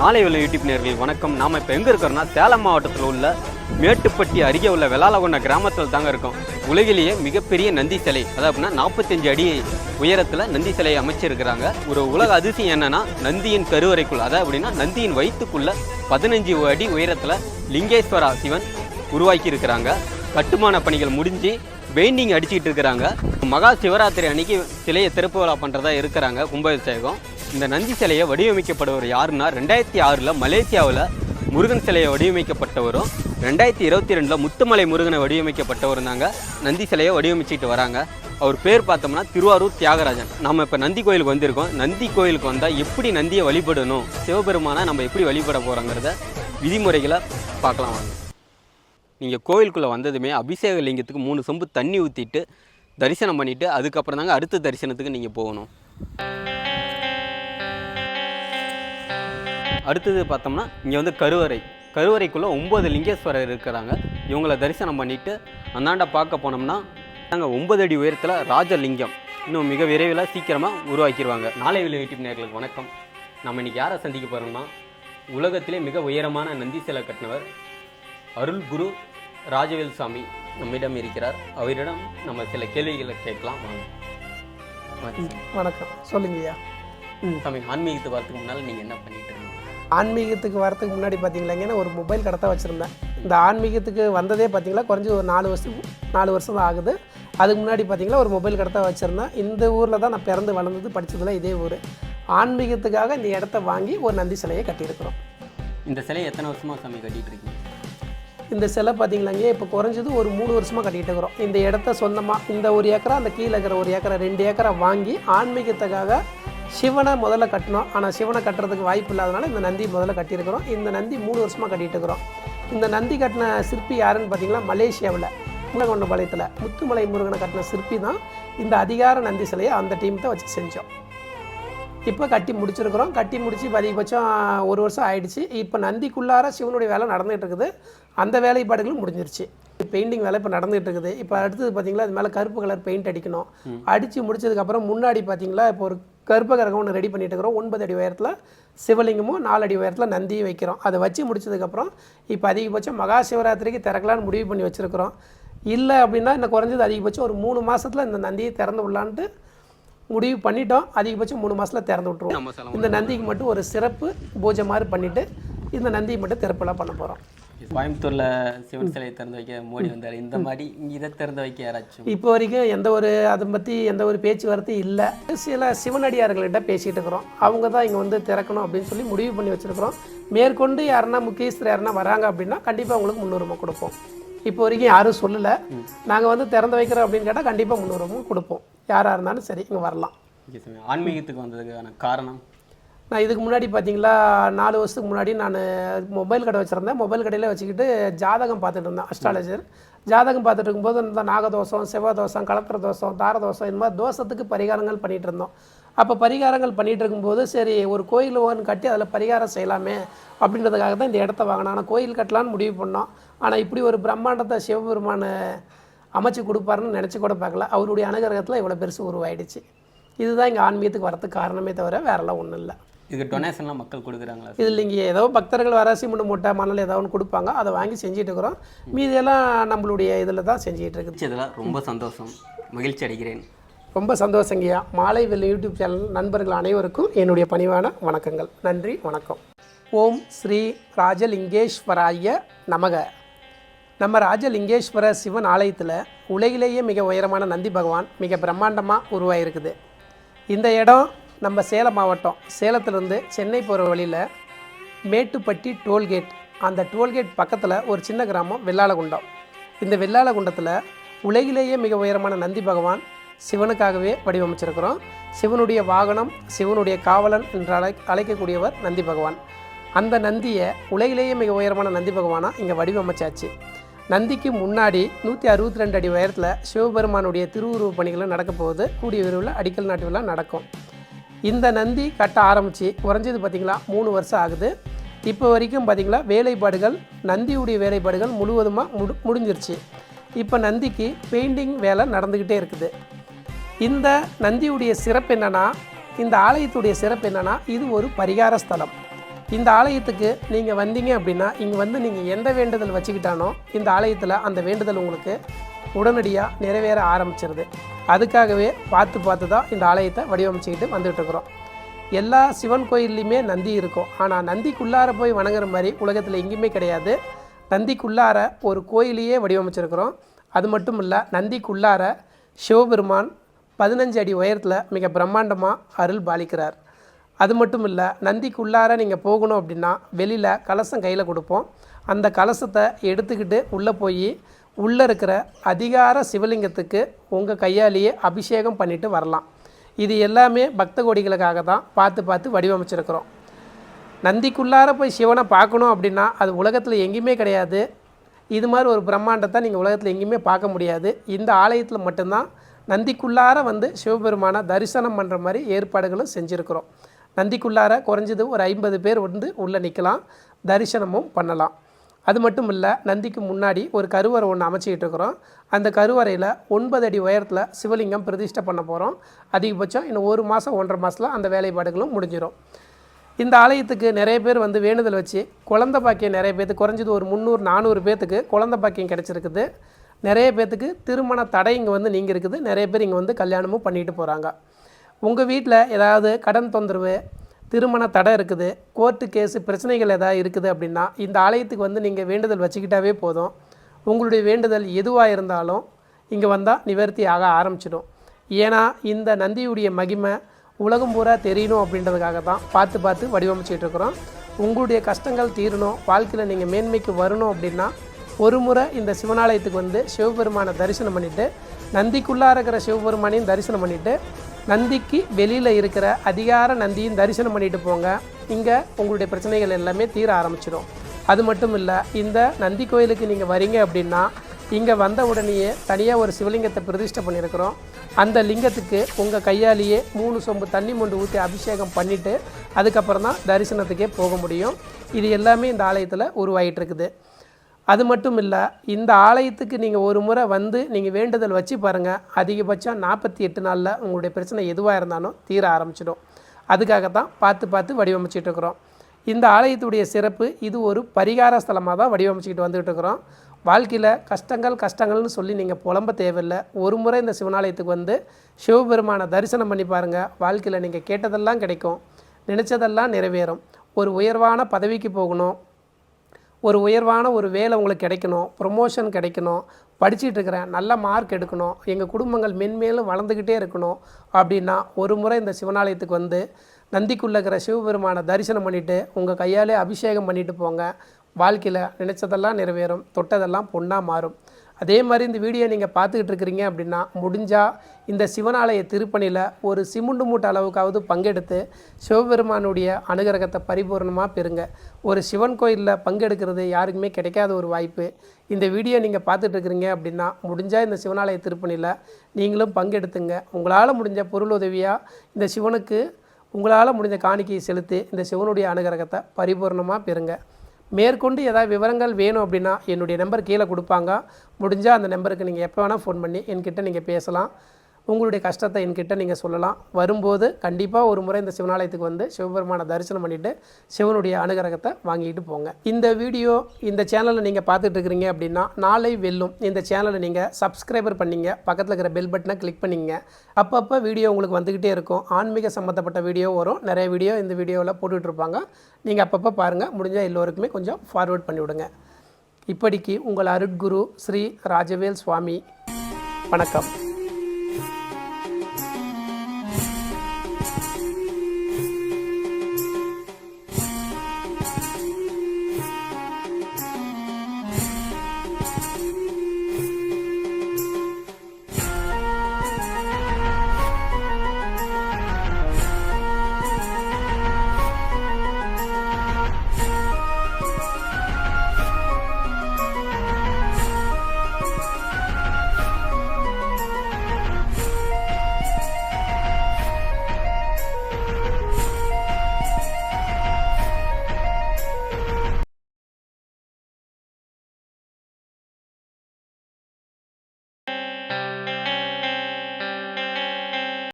நாளை உள்ள யூடியூப் நேர்கள் வணக்கம். நாம் இப்போ எங்கே இருக்கிறோம்னா சேலம் மாவட்டத்தில் உள்ள மேட்டுப்பட்டி அருகே உள்ள வெளாலகொண்ட கிராமத்தில் தாங்க இருக்கோம். உலகிலேயே மிகப்பெரிய நந்தி சிலை. அதாவது அப்படின்னா நாற்பத்தஞ்சு அடி உயரத்தில் நந்தி சிலையை அமைச்சிருக்கிறாங்க. ஒரு உலக அதிசயம் என்னன்னா நந்தியின் கருவறைக்குள் அதாவது அப்படின்னா நந்தியின் வயிற்றுக்குள்ள பதினஞ்சு அடி உயரத்தில் லிங்கேஸ்வரா சிவன் உருவாக்கி இருக்கிறாங்க கட்டுமான பணிகள் முடிஞ்சு பெயிண்டிங் அடிச்சுக்கிட்டு இருக்கிறாங்க. மகா சிவராத்திரி அன்னைக்கு சிலையை திறப்பு விழா பண்ணுறதா இருக்கிறாங்க கும்பாபிஷேகம் இந்த நந்தி சிலையை வடிவமைக்கப்படுவர் யாருன்னா ரெண்டாயிரத்தி ஆறில் மலேசியாவில் முருகன் சிலையை வடிவமைக்கப்பட்டவரும் ரெண்டாயிரத்தி இருபத்தி ரெண்டில் முத்துமலை முருகனை வடிவமைக்கப்பட்டவரும் தாங்க நந்தி சிலையை வடிவமைச்சிட்டு வராங்க. அவர் பேர் பார்த்தோம்னா திருவாரூர் தியாகராஜன். நம்ம இப்போ நந்தி கோயிலுக்கு வந்திருக்கோம். நந்தி கோயிலுக்கு வந்தால் எப்படி நந்தியை வழிபடணும் சிவபெருமானை நம்ம எப்படி வழிபட போகிறோங்கிறத விதிமுறைகளை பார்க்கலாம் வாங்க. நீங்கள் கோயிலுக்குள்ளே வந்ததுமே அபிஷேக லிங்கத்துக்கு மூணு சொம்பு தண்ணி ஊற்றிட்டு தரிசனம் பண்ணிவிட்டு அதுக்கப்புறம் தாங்க அடுத்த தரிசனத்துக்கு நீங்கள் போகணும். அடுத்தது பார்த்தோம்னா இங்கே வந்து கருவறை. கருவறைக்குள்ளே ஒம்பது லிங்கேஸ்வரர் இருக்கிறாங்க. இவங்கள தரிசனம் பண்ணிவிட்டு அந்தாண்ட பார்க்க போனோம்னா நாங்கள் ஒன்பது அடி உயரத்தில் ராஜலிங்கம். இன்னும் மிக விரைவில் சீக்கிரமாக உருவாக்கிடுவாங்க நாளை விலை யூடியூப் நேர்களுக்கு வணக்கம். நம்ம இன்னைக்கு யாரை சந்திக்க போகிறோம்னா உலகத்திலே மிக உயரமான நந்தி சிலை கட்டினவர் அருள் குரு ராஜவேல் சாமி நம்மிடம் இருக்கிறார். அவரிடம் நம்ம சில கேள்விகளை கேட்கலாம். வாங்க. வணக்கம். சொல்லுங்கய்யா. சாமி ஆன்மீகத்துக்கு வரதுக்கு முன்னால் நீங்கள் என்ன பண்ணிட்டு இருக்கீங்க ஆன்மீகத்துக்கு வரதுக்கு முன்னாடி பார்த்தீங்களாங்கன்னா ஒரு மொபைல் கடை தான் வச்சுருந்தேன். இந்த ஆன்மீகத்துக்கு வந்ததே பார்த்தீங்களா குறைஞ்சி ஒரு நாலு வருஷம் நாலு வருஷம் தான் ஆகுது. அதுக்கு முன்னாடி பார்த்தீங்களா ஒரு மொபைல் கடை தான் வச்சுருந்தேன். இந்த ஊரில் தான் நான் பிறந்து வளர்ந்தது படித்ததுலாம் இதே ஊர். ஆன்மீகத்துக்காக இந்த இடத்த வாங்கி ஒரு நந்தி சிலையை கட்டியிருக்கிறோம். இந்த சிலையை எத்தனை வருஷமா சாமி கட்டிட்டு இருக்கீங்க? இந்த சிலை பார்த்தீங்களாங்க இப்போ குறைஞ்சது ஒரு மூணு வருஷமாக கட்டிகிட்டு இருக்கிறோம். இந்த இடத்த சொந்தமாக இந்த ஒரு ஏக்கரா அந்த கீழே இருக்கிற ஒரு ஏக்கரா ரெண்டு ஏக்கரா வாங்கி ஆன்மீகத்துக்காக சிவனை முதல்ல கட்டினோம். ஆனால் சிவனை கட்டுறதுக்கு வாய்ப்பு இல்லாதனால இந்த நந்தி முதல்ல கட்டியிருக்கிறோம். இந்த நந்தி மூணு வருஷமாக கட்டிட்டு இருக்கிறோம். இந்த நந்தி கட்டின சிற்பி யாருன்னு பார்த்தீங்கன்னா மலேசியாவில் முருகொண்டபாளையத்தில் முத்துமலை முருகனை கட்டின சிற்பி தான் இந்த அதிகார நந்தி சிலையை அந்த டீம் தான் வச்சு செஞ்சோம். இப்போ கட்டி முடிச்சிருக்கிறோம். கட்டி முடிச்சு இப்ப அதிகபட்சம் ஒரு வருஷம் ஆயிடுச்சு. இப்போ நந்திக்குள்ளார சிவனுடைய வேலை நடந்துகிட்டு இருக்குது. அந்த வேலைப்பாடுகளும் முடிஞ்சிருச்சு. பெயிண்டிங் வேலை இப்போ நடந்துகிட்டு இருக்குது. இப்போ அடுத்தது பார்த்தீங்களா அது மேலே கருப்பு கலர் பெயிண்ட் அடிக்கணும். அடித்து முடிச்சதுக்கப்புறம் முன்னாடி பார்த்தீங்களா இப்போ ஒரு கருப்பு கரகம் ஒன்று ரெடி பண்ணிட்டு இருக்கிறோம் ஒன்பது அடி உயரத்தில் சிவலிங்கமும் நாலு அடி உயரத்தில் நந்தியும் வைக்கிறோம். அதை வச்சு முடிச்சதுக்கப்புறம் இப்போ அதிகபட்சம் மகா சிவராத்திரிக்கு திறக்கலான்னு முடிவு பண்ணி வச்சுருக்கிறோம். இல்லை அப்படின்னா இந்த குறைஞ்சது அதிகபட்சம் ஒரு மூணு மாசத்துல இந்த நந்தியை திறந்து விடலான்ட்டு முடிவு பண்ணிட்டோம். அதிகபட்சம் மூணு மாசத்துல திறந்து விட்ருவோம் இந்த நந்திக்கு மட்டும் ஒரு சிறப்பு பூஜை மாதிரி பண்ணிட்டு இந்த நந்தியை மட்டும் திறப்பெல்லாம் பண்ண போகிறோம் கோயம்புத்தூர்ல சிவன் சிலையை திறந்து வைக்க மோடி வந்தார். இந்த மாதிரி இதை திறந்து வைக்க யாராச்சும்? இப்போ வரைக்கும் எந்த ஒரு அதை பற்றி எந்த ஒரு பேச்சுவார்த்தை இல்லை. சில சிவனடியார்கள்கிட்ட பேசிகிட்டு இருக்கிறோம். அவங்க தான் இங்கே வந்து திறக்கணும் அப்படின்னு சொல்லி முடிவு பண்ணி வச்சுருக்கிறோம். மேற்கொண்டு யாருன்னா முக்கியஸ்தர் யாருன்னா வராங்க அப்படின்னா கண்டிப்பாக அவங்களுக்கு முன்னுரிமை கொடுப்போம். இப்போ வரைக்கும் யாரும் சொல்லலை. நாங்கள் வந்து திறந்து வைக்கிறோம் அப்படின்னு கேட்டால் கண்டிப்பாக முன்னுரிமை கொடுப்போம். யாராக இருந்தாலும் சரி இங்கே வரலாம். ஆன்மீகத்துக்கு வந்ததுக்கான காரணம்? நான் இதுக்கு முன்னாடி பார்த்தீங்களா நாலு வருஷத்துக்கு முன்னாடி நான் மொபைல் கடை வச்சுருந்தேன். மொபைல் கடையில் வச்சுக்கிட்டு ஜாதகம் பார்த்துட்டு இருந்தேன் அஸ்ட்ராலஜர் ஜாதகம் பார்த்துட்டு இருக்கும்போது இந்த நாகதோஷம் செவ்வாதோஷம் கலத்திர தோஷம் தாரதோஷம் இந்த மாதிரி தோஷத்துக்கு பரிகாரங்கள் பண்ணிகிட்டு இருந்தோம். அப்போ பரிகாரங்கள் பண்ணிகிட்டு இருக்கும்போது சரி ஒரு கோயில் ஒன்று கட்டி அதில் பரிகாரம் செய்யலாமே அப்படின்றதுக்காக தான் இந்த இடத்த வாங்கினோம் ஆனால் கோயில் கட்டலான்னு முடிவு பண்ணோம். ஆனால் இப்படி ஒரு பிரம்மாண்டத்தை சிவபெருமானு அமைச்சு கொடுப்பாருன்னு நினச்சி கூட பார்க்கல. அவருடைய அனுகிரகத்தில் இவ்வளோ பெருசு உருவாயிடுச்சு. இதுதான் இங்கே ஆன்மீகத்துக்கு வரத்துக்கு காரணமே தவிர வேறெல்லாம் ஒன்றும் இல்லை. இதுக்கு டொனேஷன்லாம் மக்கள் கொடுக்குறாங்களா இதில் இங்கே ஏதோ பக்தர்கள் வர சிமெண்ட் மூட்டை மணல் ஏதோ ஒன்று கொடுப்பாங்க. அதை வாங்கி செஞ்சுட்டு இருக்கிறோம். மீதியெல்லாம் நம்மளுடைய இதில் தான் செஞ்சுட்டு இருக்குது. இதெல்லாம் ரொம்ப சந்தோஷம். மகிழ்ச்சி அடைகிறேன். ரொம்ப சந்தோஷங்கய்யா. மாலை வெள்ளி யூடியூப் சேனல் நண்பர்கள் அனைவருக்கும் என்னுடைய பணிவான வணக்கங்கள். நன்றி வணக்கம். ஓம் ஸ்ரீ ராஜலிங்கேஸ்வராய நமக. நம்ம ராஜலிங்கேஸ்வர சிவன் ஆலயத்தில் உலகிலேயே மிக உயரமான நந்தி பகவான் மிக பிரம்மாண்டமாக உருவாயிருக்குது. இந்த இடம் நம்ம சேலம் மாவட்டம். சேலத்துலேருந்து சென்னை போகிற வழியில் மேட்டுப்பட்டி டோல்கேட். அந்த டோல்கேட் பக்கத்தில் ஒரு சின்ன கிராமம் வெள்ளாளகுண்டம். இந்த வெள்ளாளகுண்டத்தில் உலகிலேயே மிக உயரமான நந்தி பகவான் சிவனுக்காகவே வடிவமைச்சிருக்கிறோம். சிவனுடைய வாகனம் சிவனுடைய காவலன் என்று அழை அழைக்கக்கூடியவர் நந்தி பகவான். அந்த நந்தியை உலகிலேயே மிக உயரமான நந்தி பகவானாக இங்கே வடிவமைச்சாச்சு. நந்திக்கு முன்னாடி நூற்றி அறுபத்தி ரெண்டு அடி உயரத்தில் சிவபெருமானுடைய திருவுருவ பணிகளும் நடக்க போகுது கூடிய விரைவில் அடிக்கல் நாட்டு விழா நடக்கும். இந்த நந்தி கட்ட ஆரம்பித்து குறைஞ்சது பார்த்திங்களா? மூணு வருஷம் ஆகுது. இப்போ வரைக்கும் பார்த்திங்களா வேலைப்பாடுகள் நந்தியுடைய வேலைப்பாடுகள் முழுவதுமாக முடி முடிஞ்சிருச்சு. இப்போ நந்திக்கு பெயிண்டிங் வேலை நடந்துக்கிட்டே இருக்குது. இந்த நந்தியுடைய சிறப்பு என்னென்னா இந்த ஆலயத்துடைய சிறப்பு என்னென்னா இது ஒரு பரிகார ஸ்தலம். இந்த ஆலயத்துக்கு நீங்கள் வந்தீங்க அப்படின்னா இங்கே வந்து நீங்கள் எந்த வேண்டுதல் வச்சுக்கிட்டானோ இந்த ஆலயத்தில் அந்த வேண்டுதல் உங்களுக்கு உடனடியாக நிறைவேற ஆரம்பிச்சிருது. அதுக்காகவே பார்த்து பார்த்து தான் இந்த ஆலயத்தை வடிவமைச்சிக்கிட்டு வந்துட்டுருக்குறோம் எல்லா சிவன் கோயில்லையுமே நந்தி இருக்கும். ஆனால் நந்திக்குள்ளார போய் வணங்குற மாதிரி உலகத்தில் எங்கேயுமே கிடையாது. நந்திக்குள்ளார ஒரு கோயிலையே வடிவமைச்சிருக்கிறோம். அது மட்டும் இல்லை நந்திக்குள்ளார சிவபெருமான் பதினஞ்சு அடி உயரத்தில் மிக பிரம்மாண்டமாக அருள் பாலிக்கிறார். அது மட்டும் இல்லை நந்திக்குள்ளார நீங்கள் போகணும் அப்படின்னா வெளியில் கலசம் கையில் கொடுப்போம். அந்த கலசத்தை எடுத்துக்கிட்டு உள்ளே போய் உள்ளே இருக்கிற அதிகார சிவலிங்கத்துக்கு உங்கள் கையாலேயே அபிஷேகம் பண்ணிட்டு வரலாம். இது எல்லாமே பக்த கோடிகளுக்காக தான் பார்த்து பார்த்து வடிவமைச்சிருக்கிறோம். நந்திக்குள்ளார போய் சிவனை பார்க்கணும் அப்படின்னா அது உலகத்தில் எங்கேயுமே கிடையாது. இது மாதிரி ஒரு பிரம்மாண்டத்தை நீங்கள் உலகத்தில் எங்கேயுமே பார்க்க முடியாது. இந்த ஆலயத்தில் மட்டும்தான் நந்திக்குள்ளார வந்து சிவபெருமானை தரிசனம் பண்ணுற மாதிரி ஏற்பாடுகளும் செஞ்சுருக்கிறோம். நந்திக்குள்ளார குறைஞ்சது ஒரு ஐம்பது பேர் வந்து உள்ளே நிற்கலாம் தரிசனமும் பண்ணலாம். அது மட்டும் இல்லை நந்திக்கு முன்னாடி ஒரு கருவறை ஒன்று அமைச்சிக்கிட்டு இருக்கிறோம். அந்த கருவறையில் ஒன்பது அடி உயரத்தில் சிவலிங்கம் பிரதிஷ்டை பண்ண போகிறோம் அதிகபட்சம் இன்னும் ஒரு மாதம் ஒன்றரை மாதத்தில் அந்த வேலைப்பாடுகளும் முடிஞ்சிடும் இந்த ஆலயத்துக்கு நிறைய பேர் வந்து வேண்டுதல் வச்சு குழந்த பாக்கியம் நிறைய பேர்த்துக்கு குறைஞ்சது ஒரு முந்நூறு நானூறு பேர்த்துக்கு குழந்த பாக்கியம் கிடச்சிருக்குது. நிறைய பேர்த்துக்கு திருமண தடை இங்கே வந்து நீங்கள் இருக்குது நிறைய பேர் இங்கே வந்து கல்யாணமும் பண்ணிட்டு போகிறாங்க உங்கள் வீட்டில் ஏதாவது கடன் தொந்தரவு திருமண தடை இருக்குது கோர்ட்டு கேஸு பிரச்சனைகள் எதாவது இருக்குது அப்படின்னா இந்த ஆலயத்துக்கு வந்து நீங்கள் வேண்டுதல் வச்சுக்கிட்டாவே போதும். உங்களுடைய வேண்டுதல் எதுவாக இருந்தாலும் இங்கே வந்தால் நிவர்த்தி ஆக ஆரம்பிச்சிடும். ஏன்னா இந்த நந்தியுடைய மகிமை உலகம் பூரா தெரியணும் அப்படின்றதுக்காக தான் பார்த்து பார்த்து வடிவமைச்சிட்டு இருக்கிறோம். உங்களுடைய கஷ்டங்கள் தீரணும் வாழ்க்கையில் நீங்கள் மேன்மைக்கு வரணும் அப்படின்னா ஒரு முறை இந்த சிவனாலயத்துக்கு வந்து சிவபெருமானை தரிசனம் பண்ணிவிட்டு நந்திக்குள்ளாக இருக்கிற சிவபெருமானையும் தரிசனம் பண்ணிவிட்டு நந்திக்கு வெளியில் இருக்கிற அதிகார நந்தியும் தரிசனம் பண்ணிட்டு போங்க. இங்கே உங்களுடைய பிரச்சனைகள் எல்லாமே தீர ஆரம்பிச்சிடும். அது மட்டும் இல்லை இந்த நந்தி கோயிலுக்கு நீங்கள் வரீங்க அப்படின்னா இங்கே வந்த உடனேயே தனியாக ஒரு சிவலிங்கத்தை பிரதிஷ்டை பண்ணியிருக்கிறோம் அந்த லிங்கத்துக்கு உங்கள் கையாலேயே மூணு சொம்பு தண்ணி மொண்டு ஊற்றி அபிஷேகம் பண்ணிவிட்டு அதுக்கப்புறம் தான் தரிசனத்துக்கே போக முடியும். இது எல்லாமே இந்த ஆலயத்தில் உருவாகிட்டு இருக்குது. அது மட்டும் இல்லை இந்த ஆலயத்துக்கு நீங்கள் ஒரு முறை வந்து நீங்கள் வேண்டுதல் வச்சு பாருங்கள் அதிகபட்சம் நாற்பத்தி எட்டு நாளில் உங்களுடைய பிரச்சனை எதுவாக இருந்தாலும் தீர ஆரம்பிச்சிடும். அதுக்காக தான் பார்த்து பார்த்து வடிவமைச்சிட்டு இருக்கிறோம். இந்த ஆலயத்துடைய சிறப்பு இது ஒரு பரிகார ஸ்தலமாக தான் வடிவமைச்சிக்கிட்டு வந்துகிட்டு இருக்கிறோம். வாழ்க்கையில் கஷ்டங்கள் கஷ்டங்கள்னு சொல்லி நீங்கள் புலம்ப தேவையில்லை. ஒரு முறை இந்த சிவனாலயத்துக்கு வந்து சிவபெருமானை தரிசனம் பண்ணி பாருங்கள் வாழ்க்கையில் நீங்கள் கேட்டதெல்லாம் கிடைக்கும். நினச்சதெல்லாம் நிறைவேறும். ஒரு உயர்வான பதவிக்கு போகணும். ஒரு உயர்வான ஒரு வேலை உங்களுக்கு கிடைக்கணும் ப்ரொமோஷன் கிடைக்கணும் படிச்சுட்டு இருக்கிறேன் நல்ல மார்க் எடுக்கணும் எங்கள் குடும்பங்கள் மென்மேலும் வளர்ந்துக்கிட்டே இருக்கணும் அப்படின்னா ஒரு முறை இந்த சிவனாலயத்துக்கு வந்து நந்திக்குள்ளே இருக்கிற சிவபெருமானை தரிசனம் பண்ணிவிட்டு உங்கள் கையாலே அபிஷேகம் பண்ணிவிட்டு போங்க. வாழ்க்கையில் நினச்சதெல்லாம் நிறைவேறும் தொட்டதெல்லாம் பொண்ணாக மாறும். அதே மாதிரி இந்த வீடியோ நீங்கள் பார்த்துக்கிட்டு இருக்கிறீங்க அப்படின்னா முடிஞ்சால் இந்த சிவனாலய திருப்பணியில் ஒரு சிமுண்டு மூட்டை அளவுக்காவது பங்கெடுத்து சிவபெருமானுடைய அனுகிரகத்தை பரிபூர்ணமாக பெறுங்க. ஒரு சிவன் கோயிலில் பங்கெடுக்கிறது யாருக்குமே கிடைக்காத ஒரு வாய்ப்பு. இந்த வீடியோ நீங்கள் பார்த்துட்டு இருக்கிறீங்க அப்படின்னா முடிஞ்சால் இந்த சிவனாலய திருப்பணியில் நீங்களும் பங்கெடுத்துங்க. உங்களால் முடிஞ்ச பொருள் உதவியாக இந்த சிவனுக்கு உங்களால் முடிஞ்ச காணிக்கையை செலுத்தி இந்த சிவனுடைய அனுகிரகத்தை பரிபூர்ணமாக பெறுங்க. மேற்கொண்டு ஏதாவது விவரங்கள் வேணும் அப்படின்னா என்னுடைய நம்பர் கீழே கொடுப்பாங்க. முடிஞ்சால் அந்த நம்பருக்கு நீங்கள் எப்போ வேணால் ஃபோன் பண்ணி என்கிட்ட நீங்கள் பேசலாம். உங்களுடைய கஷ்டத்தை என்கிட்ட நீங்கள் சொல்லலாம். வரும்போது கண்டிப்பாக ஒரு முறை இந்த சிவனாலயத்துக்கு வந்து சிவபெருமானை தரிசனம் பண்ணிவிட்டு சிவனுடைய அனுகிரகத்தை வாங்கிட்டு போங்க. இந்த வீடியோ இந்த சேனலை நீங்கள் பார்த்துட்டு இருக்கிறீங்க அப்படின்னா நாளை வெல்லும் இந்த சேனலை நீங்கள் சப்ஸ்கிரைபர் பண்ணீங்க பக்கத்தில் இருக்கிற பெல் பட்டனை கிளிக் பண்ணிங்க. அப்பப்போ வீடியோ உங்களுக்கு வந்துக்கிட்டே இருக்கும். ஆன்மீக சம்மந்தப்பட்ட வீடியோ வரும். நிறைய வீடியோ இந்த வீடியோவில் போட்டுட்ருப்பாங்க. நீங்கள் அப்பப்போ பாருங்கள் முடிஞ்சால் எல்லோருக்குமே கொஞ்சம் ஃபார்வேர்ட் பண்ணிவிடுங்க இப்படிக்கு உங்கள் அருட்குரு ஸ்ரீ ராஜவேல் சுவாமி. வணக்கம்.